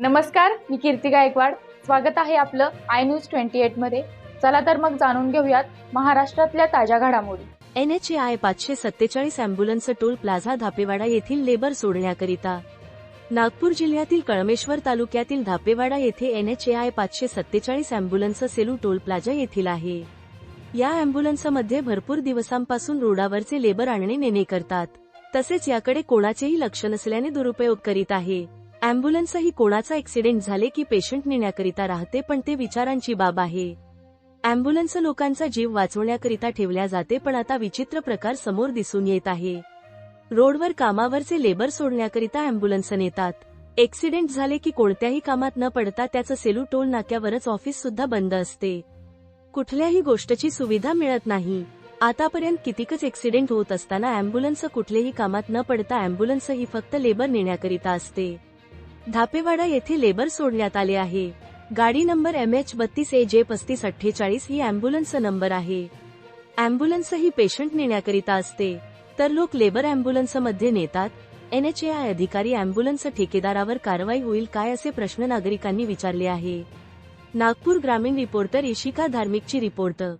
नमस्कार मी कीर्ती गायकवाड. स्वागत आहे आपलं आय न्यूज ट्वेंटी एटमध्ये. चला तर मग जाणून घेऊयात महाराष्ट्रातल्या ताज्या घडामोडी. एन एच ए आय पाचशे सत्तेचाळीस अँब्युलन्स टोल प्लाझा धापेवाडा येथील लेबर सोडण्याकरिता. नागपूर जिल्ह्यातील कळमेश्वर तालुक्यातील धापेवाडा येथे एन एच ए आय पाचशे सत्तेचाळीस अँब्युलन्स सेलू टोल प्लाझा येथील आहे. या अँब्युलन्समध्ये भरपूर दिवसांपासून रोडावरचे लेबर आणणे नेणे करतात. तसेच याकडे कोणाचेही लक्ष नसल्याने दुरुपयोग करीत आहे. अँब्युलन्स कोणाचा ऍक्सिडेंट झाले की पेशंट नेण्याकरिता राहते पण ते विचारांची बाब आहे. अँब्युलन्स लोकांचा जीव वाचवण्याकरिता ठेवल्या जाते पण आता विचित्र प्रकार समोर दिसून येत आहे. रोडवर कामावरचे लेबर सोडण्याकरिता अँब्युलन्स नेतात. ऍक्सिडेंट झाले की कोणत्याही कामात न पडता त्याचं सेलू टोल नाक्यावरच ऑफिस सुद्धा बंद असते. कुठल्याही गोष्टीची सुविधा मिळत नाही. आतापर्यंत कितीकच एक्सिडेंट होत असताना अँब्युलन्स कुठलेही कामात न पडता अँब्युलन्स ही फक्त लेबर नेण्याकरिता असते. धापेवाडा येथे लेबर सोडण्यात आले आहे. गाडी नंबर एम एच बत्तीस ए जे पस्तीस अठ्ठेचाळीस ही अँब्युलन्स नंबर आहे. अँब्युलन्स ही पेशंट नेण्याकरिता असते. तर लोक लेबर अँब्युलन्समध्ये नेतात एनएचएआय अधिकारी अँब्युलन्स ठेकेदारावर कारवाई होईल काय असे प्रश्न नागरिकांनी विचारले आहे. नागपूर ग्रामीण रिपोर्टर इशिका धार्मिकची रिपोर्टर